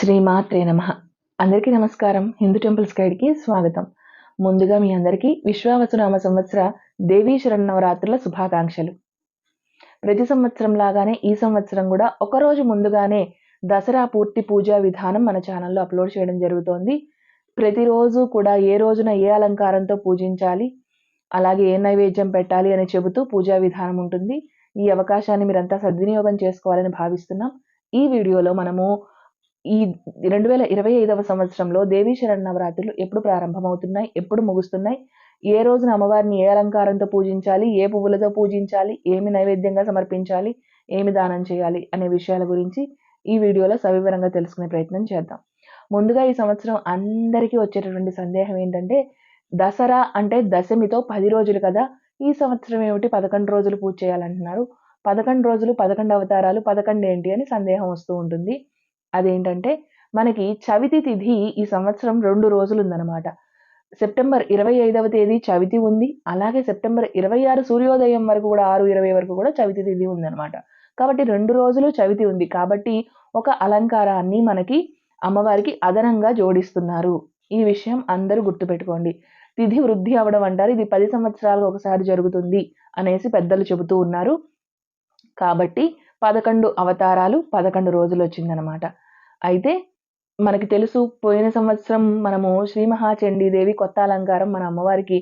శ్రీమాత్రే నమ. అందరికీ నమస్కారం. హిందూ టెంపుల్స్ గైడ్కి స్వాగతం. ముందుగా మీ అందరికీ విశ్వావసునామ సంవత్సర దేవీ శరణవరాత్రుల శుభాకాంక్షలు. ప్రతి సంవత్సరం లాగానే ఈ సంవత్సరం కూడా ఒక రోజు ముందుగానే దసరా పూర్తి పూజా విధానం మన ఛానల్లో అప్లోడ్ చేయడం జరుగుతోంది. ప్రతిరోజు కూడా ఏ రోజున ఏ అలంకారంతో పూజించాలి అలాగే ఏ నైవేద్యం పెట్టాలి అని చెబుతూ పూజా విధానం ఉంటుంది. ఈ అవకాశాన్ని మీరంతా సద్వినియోగం చేసుకోవాలని భావిస్తున్నాం. ఈ వీడియోలో మనము ఈ రెండు వేల ఇరవై ఐదవ సంవత్సరంలో దేవీ శరణ్ నవరాత్రులు ఎప్పుడు ప్రారంభమవుతున్నాయి? ఎప్పుడు ముగుస్తున్నాయి? ఏ రోజున అమ్మవారిని ఏ అలంకారంతో పూజించాలి? ఏ పువ్వులతో పూజించాలి? ఏమి నైవేద్యంగా సమర్పించాలి? ఏమి దానం చేయాలి? అనే విషయాల గురించి ఈ వీడియోలో సవివరంగా తెలుసుకునే ప్రయత్నం చేద్దాం. ముందుగా ఈ సంవత్సరం అందరికీ వచ్చేటటువంటి సందేహం ఏంటంటే దసరా అంటే దశమితో పది రోజులు కదా. ఈ సంవత్సరం ఏమిటి? పదకొండు రోజులు పూజ చేయాలంటున్నారు. పదకొండు రోజులు పదకొండు అవతారాలు పదకొండు ఏంటి అని సందేహం వస్తూ ఉంటుంది. అదేంటంటే మనకి చవితి తిథి ఈ సంవత్సరం రెండు రోజులు ఉందన్నమాట సెప్టెంబర్ ఇరవై ఐదవ తేదీ చవితి ఉంది. అలాగే సెప్టెంబర్ ఇరవై ఆరు సూర్యోదయం వరకు కూడా ఆరు ఇరవై వరకు కూడా చవితి తిథి ఉందన్నమాట. కాబట్టి రెండు రోజులు చవితి ఉంది. కాబట్టి ఒక అలంకారాన్ని మనకి అమ్మవారికి అదనంగా జోడిస్తున్నారు. ఈ విషయం అందరూ గుర్తుపెట్టుకోండి. తిథి వృద్ధి అవడం అంటారు. ఇది పది సంవత్సరాలకు ఒకసారి జరుగుతుంది అనేసి పెద్దలు చెబుతూ ఉన్నారు. కాబట్టి పదకొండు అవతారాలు పదకొండు రోజులు వచ్చిందనమాట అయితే మనకి తెలుసు పోయిన సంవత్సరం మనము శ్రీ మహాచండీదేవి కొత్త అలంకారం మన అమ్మవారికి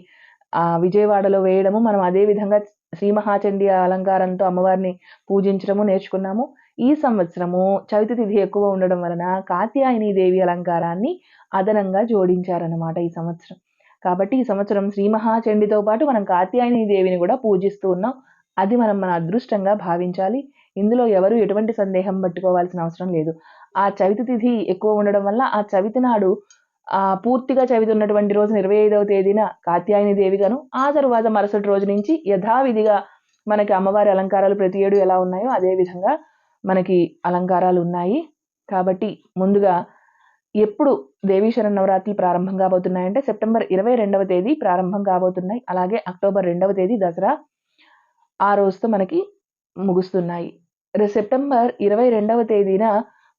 ఆ విజయవాడలో వేయడము మనం అదే విధంగా శ్రీ మహాచండీ అలంకారంతో అమ్మవారిని పూజించడము నేర్చుకున్నాము. ఈ సంవత్సరము చవితి తిథి ఎక్కువ ఉండడం వలన కాత్యాయని దేవి అలంకారాన్ని అదనంగా జోడించారనమాట ఈ సంవత్సరం. కాబట్టి ఈ సంవత్సరం శ్రీ మహాచండితో పాటు మనం కాత్యాయని దేవిని కూడా పూజిస్తూ ఉన్నాం. అది మనం మన అదృష్టంగా భావించాలి. ఇందులో ఎవరు ఎటువంటి సందేహం పట్టుకోవాల్సిన అవసరం లేదు. ఆ చవితి తిథి ఎక్కువ ఉండడం వల్ల ఆ చవితి నాడు ఆ పూర్తిగా చవితి ఉన్నటువంటి రోజున ఇరవై ఐదవ తేదీన కాత్యాయని దేవిగాను ఆ తరువాత మరుసటి రోజు నుంచి యథావిధిగా మనకి అమ్మవారి అలంకారాలు ప్రతి ఏడు ఎలా ఉన్నాయో అదే విధంగా మనకి అలంకారాలు ఉన్నాయి. కాబట్టి ముందుగా ఎప్పుడు దేవీ నవరాత్రి ప్రారంభం కాబోతున్నాయంటే సెప్టెంబర్ ఇరవై రెండవ తేదీ ప్రారంభం కాబోతున్నాయి. అలాగే అక్టోబర్ రెండవ తేదీ దసరా ఆ రోజుతో మనకి ముగుస్తున్నాయి. సెప్టెంబర్ ఇరవై రెండవ తేదీన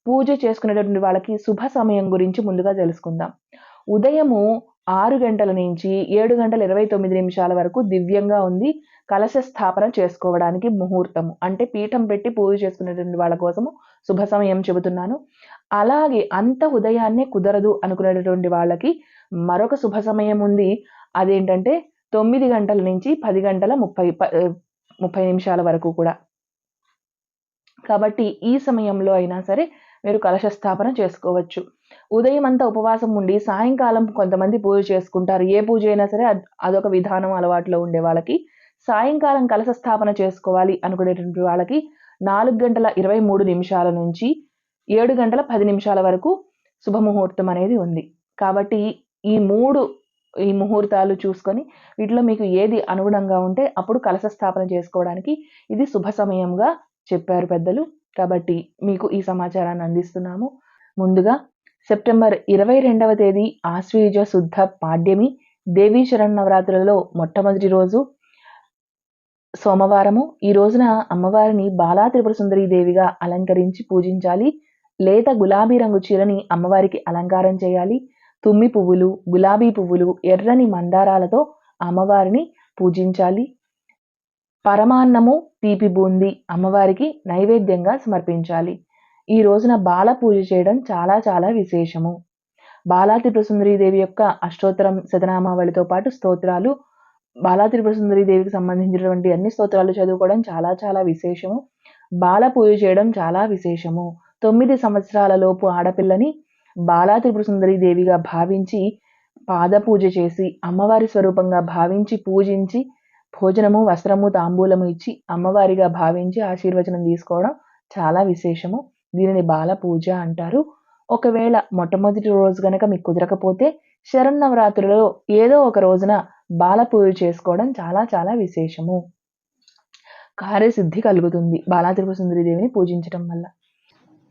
పూజ చేసుకునేటటువంటి వాళ్ళకి శుభ సమయం గురించి ముందుగా తెలుసుకుందాం. ఉదయము ఆరు గంటల నుంచి ఏడు గంటల ఇరవై తొమ్మిది నిమిషాల వరకు దివ్యంగా ఉంది కలశ స్థాపన చేసుకోవడానికి ముహూర్తము. అంటే పీఠం పెట్టి పూజ చేసుకునేటువంటి వాళ్ళ కోసము శుభ సమయం చెబుతున్నాను. అలాగే అంత ఉదయాన్నే కుదరదు అనుకునేటటువంటి వాళ్ళకి మరొక శుభ సమయం ఉంది. అదేంటంటే తొమ్మిది గంటల నుంచి పది గంటల ముప్పై ముప్పై నిమిషాల వరకు కూడా. కాబట్టి ఈ సమయంలో అయినా సరే మీరు కలశ స్థాపన చేసుకోవచ్చు. ఉదయం అంతా ఉపవాసం ఉండి సాయంకాలం కొంతమంది పూజ చేసుకుంటారు. ఏ పూజ అయినా సరే అదొక విధానం అలవాటులో ఉండే వాళ్ళకి. సాయంకాలం కలశ స్థాపన చేసుకోవాలి అనుకునేటువంటి వాళ్ళకి నాలుగు గంటల ఇరవై మూడు నిమిషాల నుంచి ఏడు గంటల పది నిమిషాల వరకు శుభముహూర్తం అనేది ఉంది. కాబట్టి ఈ మూడు ఈ ముహూర్తాలు చూసుకొని వీటిలో మీకు ఏది అనుగుణంగా ఉంటే అప్పుడు కలశ స్థాపన చేసుకోవడానికి ఇది శుభ సమయంగా చెప్పారు పెద్దలు. కాబట్టి మీకు ఈ సమాచారాన్ని అందిస్తున్నాము. ముందుగా సెప్టెంబర్ ఇరవై రెండవ తేదీ ఆశ్వీజ శుద్ధ పాడ్యమి దేవీ శరణవరాత్రులలో మొట్టమొదటి రోజు సోమవారము. ఈ రోజున అమ్మవారిని బాలా త్రిపుర సుందరి దేవిగా అలంకరించి పూజించాలి. లేత గులాబీ రంగు చీరని అమ్మవారికి అలంకారం చేయాలి. తుమ్మి పువ్వులు గులాబీ పువ్వులు ఎర్రని మందారాలతో అమ్మవారిని పూజించాలి. పరమాన్నము తీపి బూంది అమ్మవారికి నైవేద్యంగా సమర్పించాలి. ఈ రోజున బాల పూజ చేయడం చాలా చాలా విశేషము. బాలా త్రిపురసుందరీదేవి యొక్క అష్టోత్తరం శతనామావళితో పాటు స్తోత్రాలు బాలా త్రిపురసుందరీదేవికి సంబంధించినటువంటి అన్ని స్తోత్రాలు చదువుకోవడం చాలా చాలా విశేషము. బాల పూజ చేయడం చాలా విశేషము. తొమ్మిది సంవత్సరాల లోపు ఆడపిల్లని బాలా త్రిపురసుందరి దేవిగా భావించి పాద పూజ చేసి అమ్మవారి స్వరూపంగా భావించి పూజించి భోజనము వస్త్రము తాంబూలము ఇచ్చి అమ్మవారిగా భావించి ఆశీర్వచనం తీసుకోవడం చాలా విశేషము. దీనిని బాల పూజ అంటారు. ఒకవేళ మొట్టమొదటి రోజు కనుక మీకు కుదరకపోతే శరన్నవరాత్రులలో ఏదో ఒక రోజున బాల పూజ చేసుకోవడం చాలా చాలా విశేషము. కార్యసిద్ధి కలుగుతుంది బాలా త్రిపుర దేవిని పూజించడం వల్ల.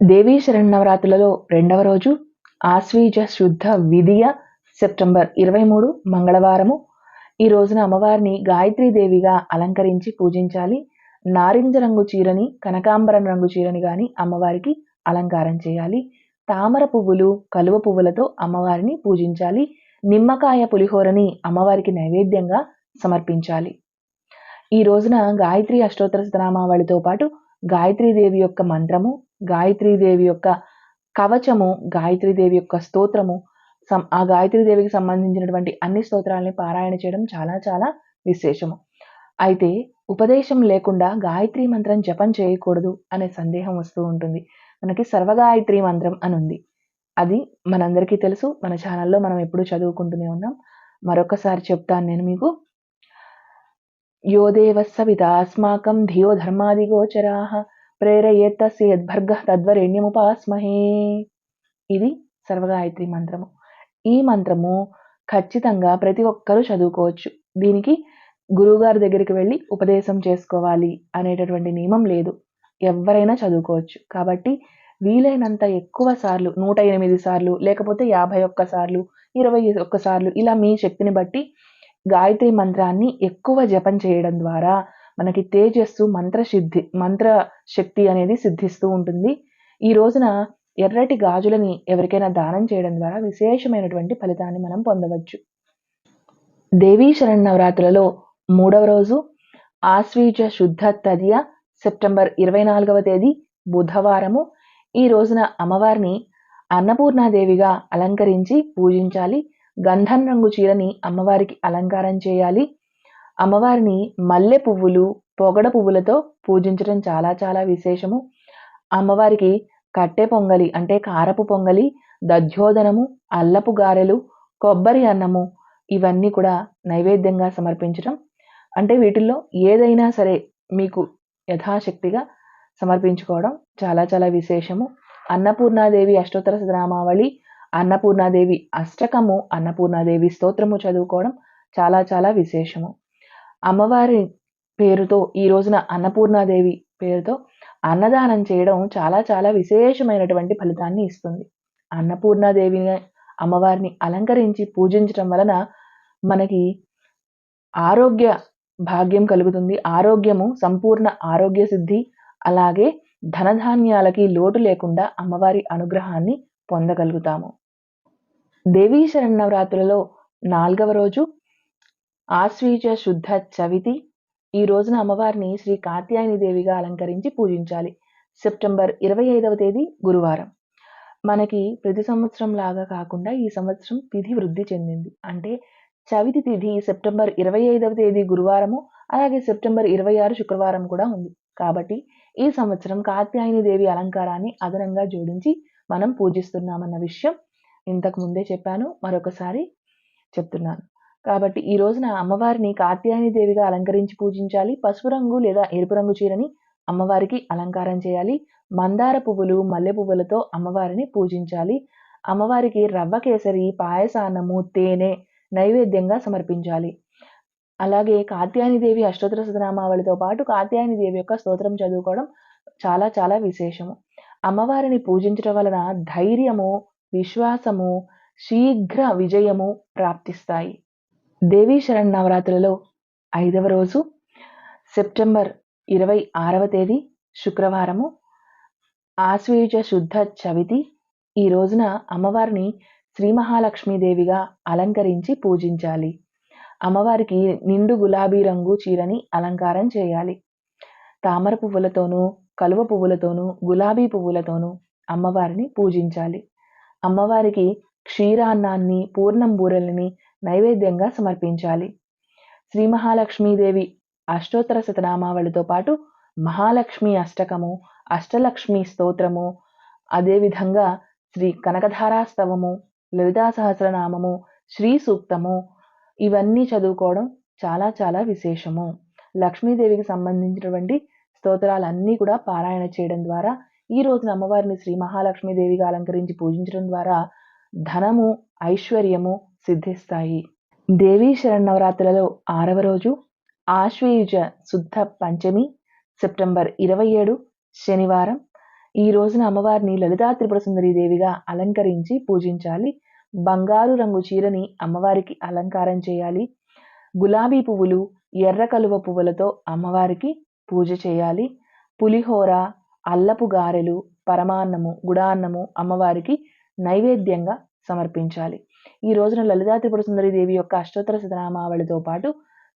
దేవీ శరణవరాత్రులలో రెండవ రోజు ఆశ్వీజ శుద్ధ విధియ సెప్టెంబర్ ఇరవై మూడు మంగళవారము ఈ రోజున అమ్మవారిని దేవిగా అలంకరించి పూజించాలి. నారింజ రంగు చీరని కనకాంబరం రంగు చీరని కానీ అమ్మవారికి అలంకారం చేయాలి. తామర పువ్వులు కలువ పువ్వులతో అమ్మవారిని పూజించాలి. నిమ్మకాయ పులిహోరని అమ్మవారికి నైవేద్యంగా సమర్పించాలి. ఈ రోజున గాయత్రి అష్టోత్తర శతనామావళితో పాటు గాయత్రీదేవి యొక్క మంత్రము గాయత్రీదేవి యొక్క కవచము గాయత్రీదేవి యొక్క స్తోత్రము సం ఆ గాయత్రీదేవికి సంబంధించినటువంటి అన్ని స్తోత్రాలని పారాయణ చేయడం చాలా చాలా విశేషము. అయితే ఉపదేశం లేకుండా గాయత్రి మంత్రం జపం చేయకూడదు అనే సందేహం వస్తూ ఉంటుంది. మనకి సర్వగాయత్రి మంత్రం అని ఉంది. అది మనందరికీ తెలుసు. మన ఛానల్లో మనం ఎప్పుడూ చదువుకుంటూనే ఉన్నాం. మరొకసారి చెప్తాను నేను మీకు. యో అస్మాకం ధియో ధర్మాదిగోచరా ప్రేరయేత్త సేద్భర్గ తద్వరేణ్యముపాస్మహే. ఇది సర్వగాయత్రి మంత్రము. ఈ మంత్రము ఖచ్చితంగా ప్రతి ఒక్కరూ చదువుకోవచ్చు. దీనికి గురువుగారి దగ్గరికి వెళ్ళి ఉపదేశం చేసుకోవాలి అనేటటువంటి నియమం లేదు. ఎవరైనా చదువుకోవచ్చు. కాబట్టి వీలైనంత ఎక్కువ సార్లు నూట ఎనిమిది సార్లు లేకపోతే యాభై ఒక్క సార్లు ఇరవై ఒక్క సార్లు ఇలా మీ శక్తిని బట్టి గాయత్రి మంత్రాన్ని ఎక్కువ జపం చేయడం ద్వారా మనకి తేజస్సు మంత్ర సిద్ధి మంత్ర శక్తి అనేది సిద్ధిస్తూ ఉంటుంది. ఈ రోజున ఎర్రటి గాజులని ఎవరికైనా దానం చేయడం ద్వారా విశేషమైనటువంటి ఫలితాన్ని మనం పొందవచ్చు. దేవీ శరణ్ నవరాత్రులలో మూడవ రోజు ఆశ్వీజ శుద్ధ తదియ సెప్టెంబర్ ఇరవై నాలుగవ తేదీ బుధవారము. ఈ రోజున అమ్మవారిని అన్నపూర్ణాదేవిగా అలంకరించి పూజించాలి. గంధం రంగు చీరని అమ్మవారికి అలంకారం చేయాలి. అమ్మవారిని మల్లె పువ్వులు పొగడ పువ్వులతో పూజించడం చాలా చాలా విశేషము. అమ్మవారికి కట్టె పొంగలి అంటే కారపు పొంగలి దధ్యోదనము అల్లపు గారెలు కొబ్బరి అన్నము ఇవన్నీ కూడా నైవేద్యంగా సమర్పించడం అంటే వీటిల్లో ఏదైనా సరే మీకు యథాశక్తిగా సమర్పించుకోవడం చాలా చాలా విశేషము. అన్నపూర్ణాదేవి అష్టోత్తర శతనామావళి అన్నపూర్ణాదేవి అష్టకము అన్నపూర్ణాదేవి స్తోత్రము చదువుకోవడం చాలా చాలా విశేషము. అమ్మవారి పేరుతో ఈ రోజున అన్నపూర్ణాదేవి పేరుతో అన్నదానం చేయడం చాలా చాలా విశేషమైనటువంటి ఫలితాన్ని ఇస్తుంది. అన్నపూర్ణాదేవిని అమ్మవారిని అలంకరించి పూజించడం వలన మనకి ఆరోగ్య భాగ్యం కలుగుతుంది. ఆరోగ్యము సంపూర్ణ ఆరోగ్య సిద్ధి అలాగే ధనధాన్యాలకి లోటు లేకుండా అమ్మవారి అనుగ్రహాన్ని పొందగలుగుతాము. దేవీ శరణవరాత్రులలో నాలుగవ రోజు ఆశ్వీజ శుద్ధ చవితి ఈ రోజున అమ్మవారిని శ్రీ కాత్యాయని దేవిగా అలంకరించి పూజించాలి. సెప్టెంబర్ ఇరవై ఐదవ తేదీ గురువారం. మనకి ప్రతి సంవత్సరం లాగా కాకుండా ఈ సంవత్సరం తిథి వృద్ధి చెందింది. అంటే చవితి తిథి సెప్టెంబర్ ఇరవై ఐదవ తేదీ గురువారము అలాగే సెప్టెంబర్ ఇరవై ఆరు శుక్రవారం కూడా ఉంది. కాబట్టి ఈ సంవత్సరం కాత్యాయని దేవి అలంకారాన్ని అదనంగా జోడించి మనం పూజిస్తున్నామన్న విషయం ఇంతకు ముందే చెప్పాను. మరొకసారి చెప్తున్నాను. కాబట్టి ఈ రోజున అమ్మవారిని కాత్యాయని దేవిగా అలంకరించి పూజించాలి. పసుపు రంగు లేదా ఎరుపు రంగు చీరని అమ్మవారికి అలంకారం చేయాలి. మందార పువ్వులు మల్లె పువ్వులతో అమ్మవారిని పూజించాలి. అమ్మవారికి రవ్వ కేసరి పాయసాన్నము తేనె నైవేద్యంగా సమర్పించాలి. అలాగే కాత్యాయనిదేవి అష్టోత్తర శతనామావళితో పాటు కాత్యాయనిదేవి యొక్క స్తోత్రం చదువుకోవడం చాలా చాలా విశేషము. అమ్మవారిని పూజించడం వలన ధైర్యము విశ్వాసము శీఘ్ర విజయము ప్రాప్తిస్తాయి. దేవీ శరణ్ నవరాత్రులలో ఐదవ రోజు సెప్టెంబర్ ఇరవై ఆరవ తేదీ శుక్రవారము. ఆశ్వీజ శుద్ధ చవితి. ఈ రోజున అమ్మవారిని శ్రీ మహాలక్ష్మీదేవిగా అలంకరించి పూజించాలి. అమ్మవారికి నిండు గులాబీ రంగు చీరని అలంకారం చేయాలి. తామర పువ్వులతోనూ కలువ పువ్వులతోనూ గులాబీ పువ్వులతోనూ అమ్మవారిని పూజించాలి. అమ్మవారికి క్షీరాన్నాన్ని పూర్ణం బూరెలని నైవేద్యంగా సమర్పించాలి. శ్రీ మహాలక్ష్మీదేవి అష్టోత్తర శతనామావళితో పాటు మహాలక్ష్మి అష్టకము అష్టలక్ష్మి స్తోత్రము అదేవిధంగా శ్రీ కనకధారాస్తవము లలితా సహస్రనామము శ్రీ సూక్తము ఇవన్నీ చదువుకోవడం చాలా చాలా విశేషము. లక్ష్మీదేవికి సంబంధించినటువంటి స్తోత్రాలన్నీ కూడా పారాయణ చేయడం ద్వారా ఈ రోజున అమ్మవారిని శ్రీ మహాలక్ష్మీదేవిగా అలంకరించి పూజించడం ద్వారా ధనము ఐశ్వర్యము సిద్ధిస్తాయి. దేవీ శరణవరాత్రులలో ఆరవ రోజు ఆశ్వయుజ శుద్ధ పంచమి సెప్టెంబర్ ఇరవై ఏడు శనివారం. ఈ రోజున అమ్మవారిని లలితా త్రిపుర సుందరి దేవిగా అలంకరించి పూజించాలి. బంగారు రంగు చీరని అమ్మవారికి అలంకారం చేయాలి. గులాబీ పువ్వులు ఎర్ర కలువ పువ్వులతో అమ్మవారికి పూజ చేయాలి. పులిహోర అల్లపు గారెలు పరమాన్నము గుడాన్నము అమ్మవారికి నైవేద్యంగా సమర్పించాలి. ఈ రోజున లలితా త్రిపుర సుందరి దేవి యొక్క అష్టోత్తర శతనామావళితో పాటు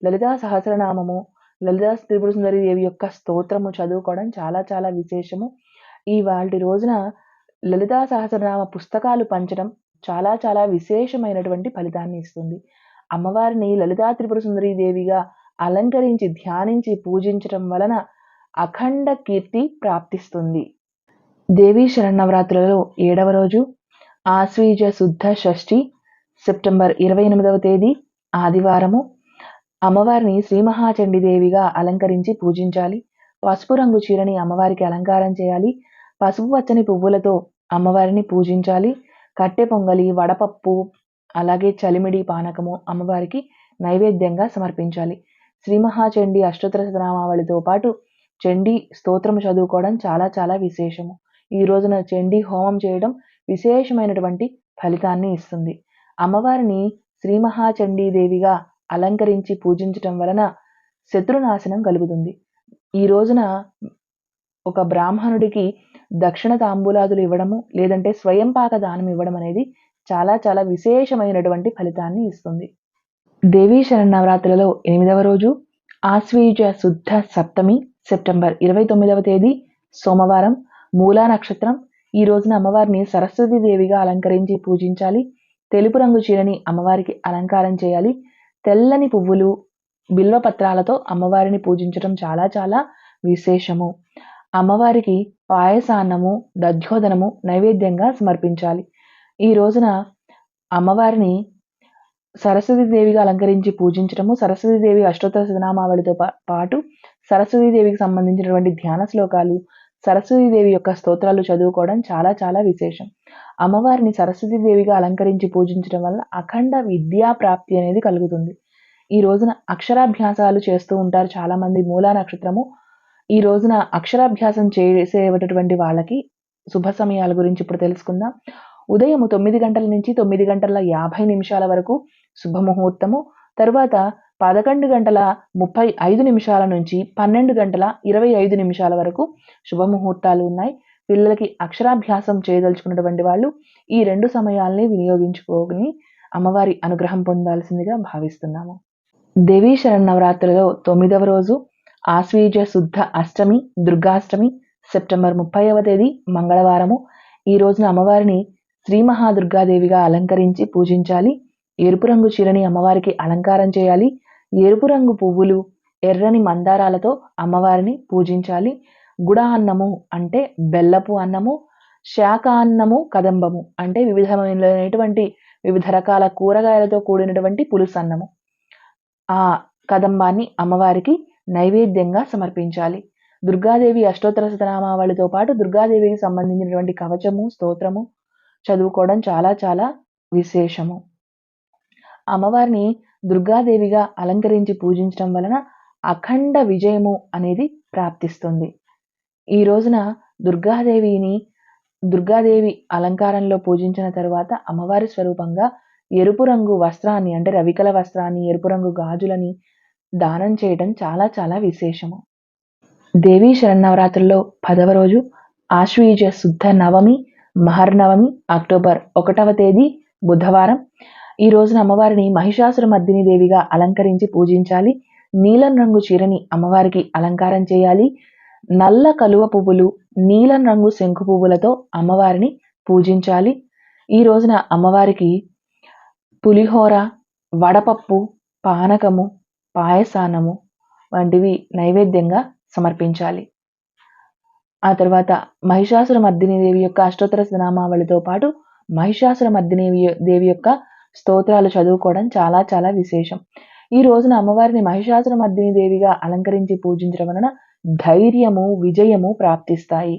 లలితా సహస్రనామము లలితా త్రిపుర సుందరి దేవి యొక్క స్తోత్రము చదువుకోవడం చాలా చాలా విశేషము. ఈ వాటి రోజున లలితా సహస్రనామ పుస్తకాలు పంచడం చాలా చాలా విశేషమైనటువంటి ఫలితాన్ని ఇస్తుంది. అమ్మవారిని లలితా త్రిపుర సుందరి దేవిగా అలంకరించి ధ్యానించి పూజించడం వలన అఖండ కీర్తి ప్రాప్తిస్తుంది. దేవీ శరణవరాత్రులలో ఏడవ రోజు ఆశ్వీజ శుద్ధ షష్ఠి సెప్టెంబర్ ఇరవై ఎనిమిదవ తేదీ ఆదివారము. అమ్మవారిని శ్రీ మహాచండీదేవిగా అలంకరించి పూజించాలి. పసుపు రంగు చీరని అమ్మవారికి అలంకారం చేయాలి. పసుపు పచ్చని పువ్వులతో అమ్మవారిని పూజించాలి. కట్టె పొంగలి వడపప్పు అలాగే చలిమిడి పానకము అమ్మవారికి నైవేద్యంగా సమర్పించాలి. శ్రీ మహాచండి అష్టోత్తర శతనామావళితో పాటు చండీ స్తోత్రం చదువుకోవడం చాలా చాలా విశేషము. ఈ రోజున చండీ హోమం చేయడం విశేషమైనటువంటి ఫలితాన్ని ఇస్తుంది. అమ్మవారిని శ్రీ మహాచండీదేవిగా అలంకరించి పూజించటం వలన శత్రునాశనం కలుగుతుంది. ఈ రోజున ఒక బ్రాహ్మణుడికి దక్షిణ తాంబూలాదులు ఇవ్వడము లేదంటే స్వయం పాక దానం ఇవ్వడం అనేది చాలా చాలా విశేషమైనటువంటి ఫలితాన్ని ఇస్తుంది. దేవీ శరణవరాత్రులలో ఎనిమిదవ రోజు ఆశ్వీజ శుద్ధ సప్తమి సెప్టెంబర్ ఇరవై తొమ్మిదవ తేదీ సోమవారం మూలా నక్షత్రం. ఈ రోజున అమ్మవారిని సరస్వతి దేవిగా అలంకరించి పూజించాలి. తెలుపు రంగు చీరని అమ్మవారికి అలంకారం చేయాలి. తెల్లని పువ్వులు బిల్వపత్రాలతో అమ్మవారిని పూజించడం చాలా చాలా విశేషము. అమ్మవారికి పాయసాన్నము దధ్యోదనము నైవేద్యంగా సమర్పించాలి. ఈ రోజున అమ్మవారిని సరస్వతీదేవిగా అలంకరించి పూజించడము సరస్వతీదేవి అష్టోత్తర శతనామావళితో పాటు సరస్వతీదేవికి సంబంధించినటువంటి ధ్యాన శ్లోకాలు సరస్వతీదేవి యొక్క స్తోత్రాలు చదువుకోవడం చాలా చాలా విశేషం. అమ్మవారిని సరస్వతీదేవిగా అలంకరించి పూజించడం వల్ల అఖండ విద్యా ప్రాప్తి అనేది కలుగుతుంది. ఈ రోజున అక్షరాభ్యాసాలు చేస్తూ ఉంటారు చాలామంది మూలా నక్షత్రము. ఈ రోజున అక్షరాభ్యాసం చేసేటటువంటి వాళ్ళకి శుభ సమయాల గురించి ఇప్పుడు తెలుసుకుందాం. ఉదయం తొమ్మిది గంటల నుంచి తొమ్మిది గంటల యాభై నిమిషాల వరకు శుభముహూర్తము తరువాత పదకొండు గంటల ముప్పై ఐదు నిమిషాల నుంచి పన్నెండు గంటల ఇరవై ఐదు నిమిషాల వరకు శుభముహూర్తాలు ఉన్నాయి. పిల్లలకి అక్షరాభ్యాసం చేయదలుచుకున్నటువంటి వాళ్ళు ఈ రెండు సమయాల్ని వినియోగించుకోని అమ్మవారి అనుగ్రహం పొందాల్సిందిగా భావిస్తున్నాము. దేవీ శరణవరాత్రులలో తొమ్మిదవ రోజు ఆశ్వీజ శుద్ధ అష్టమి దుర్గాష్టమి సెప్టెంబర్ ముప్పైవ తేదీ మంగళవారము. ఈ రోజున అమ్మవారిని శ్రీ మహాదుర్గాదేవిగా అలంకరించి పూజించాలి. ఎరుపు రంగు చీరని అమ్మవారికి అలంకారం చేయాలి. ఎరుపు రంగు పువ్వులు ఎర్రని మందారాలతో అమ్మవారిని పూజించాలి. గుడ అన్నము అంటే బెల్లపు అన్నము శాఖ అన్నము కదంబము అంటే వివిధమైనటువంటి వివిధ రకాల కూరగాయలతో కూడినటువంటి పులుసు అన్నము. ఆ కదంబాన్ని అమ్మవారికి నైవేద్యంగా సమర్పించాలి. దుర్గాదేవి అష్టోత్తర శతనామావళితో పాటు దుర్గాదేవికి సంబంధించినటువంటి కవచము స్తోత్రము చదువుకోవడం చాలా చాలా విశేషము. అమ్మవారిని దుర్గాదేవిగా అలంకరించి పూజించడం వలన అఖండ విజయము అనేది ప్రాప్తిస్తుంది. ఈ రోజున దుర్గాదేవిని దుర్గాదేవి అలంకారంలో పూజించిన తరువాత అమ్మవారి స్వరూపంగా ఎరుపు రంగు వస్త్రాన్ని అంటే రవికల వస్త్రాన్ని ఎరుపు రంగు గాజులని దానం చేయడం చాలా చాలా విశేషము. దేవీ శరన్నవరాత్రుల్లో పదవ రోజు ఆశ్వీజ శుద్ధ నవమి మహర్నవమి అక్టోబర్ ఒకటవ తేదీ బుధవారం. ఈ రోజున అమ్మవారిని మహిషాసుర మర్దిని దేవిగా అలంకరించి పూజించాలి. నీలం రంగు చీరని అమ్మవారికి అలంకారం చేయాలి. నల్ల కలువ పువ్వులు నీలం రంగు శంకు పువ్వులతో అమ్మవారిని పూజించాలి. ఈ రోజున అమ్మవారికి పులిహోర వడపప్పు పానకము పాయసానము వంటివి నైవేద్యంగా సమర్పించాలి. ఆ తర్వాత మహిషాసుర మర్దిని దేవి యొక్క అష్టోత్తర నామావళితో పాటు మహిషాసుర మర్దిని దేవి యొక్క స్తోత్రాలు చదువుకోవడం చాలా చాలా విశేషం. ఈ రోజున అమ్మవారిని మహిషాసుర మర్దిని దేవిగా అలంకరించి పూజించడం వలన ధైర్యము విజయము ప్రాప్తిస్తాయి.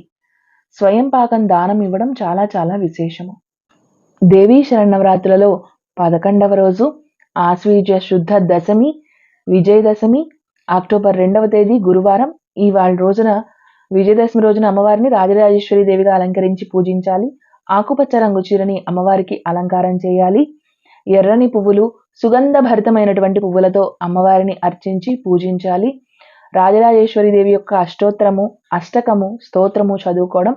స్వయం పాకం దానం ఇవ్వడం చాలా చాలా విశేషము. దేవీ శరణవరాత్రులలో పదకొండవ రోజు ఆశ్వీజ శుద్ధ దశమి విజయదశమి అక్టోబర్ రెండవ తేదీ గురువారం ఈ వాళ్ళ రోజున విజయదశమి రోజున అమ్మవారిని రాజరాజేశ్వరి దేవిగా అలంకరించి పూజించాలి. ఆకుపచ్చ రంగు చీరని అమ్మవారికి అలంకారం చేయాలి. ఎర్రని పువ్వులు సుగంధ భరితమైనటువంటి పువ్వులతో అమ్మవారిని అర్చించి పూజించాలి. రాజరాజేశ్వరి దేవి యొక్క అష్టోత్తరము అష్టకము స్తోత్రము చదువుకోవడం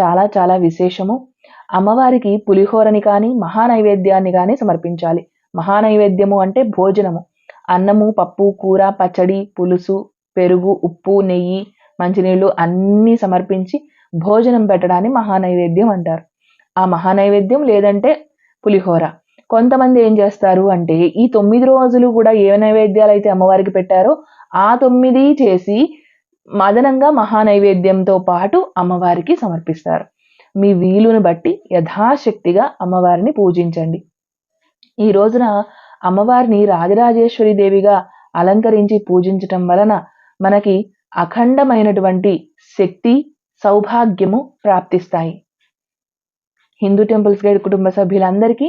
చాలా చాలా విశేషము. అమ్మవారికి పులిహోరని కానీ మహానైవేద్యాన్ని కానీ సమర్పించాలి. మహానైవేద్యము అంటే భోజనము. అన్నము పప్పు కూర పచ్చడి పులుసు పెరుగు ఉప్పు నెయ్యి మంచినీళ్ళు అన్నీ సమర్పించి భోజనం పెట్టడాన్ని మహానైవేద్యం అంటారు. ఆ మహానైవేద్యం లేదంటే పులిహోర. కొంతమంది ఏం చేస్తారు అంటే ఈ తొమ్మిది రోజులు కూడా ఏ నైవేద్యాలు అయితే అమ్మవారికి పెట్టారో ఆ తొమ్మిది చేసి మదనంగా మహానైవేద్యంతో పాటు అమ్మవారికి సమర్పిస్తారు. మీ వీలుని బట్టి యథాశక్తిగా అమ్మవారిని పూజించండి. ఈ రోజున అమ్మవారిని రాజరాజేశ్వరి దేవిగా అలంకరించి పూజించటం వలన మనకి అఖండమైనటువంటి శక్తి సౌభాగ్యము ప్రాప్తిస్తాయి. హిందూ టెంపుల్స్ గైడ్ కుటుంబ సభ్యులందరికీ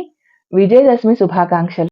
విజయదశమి శుభాకాంక్షలు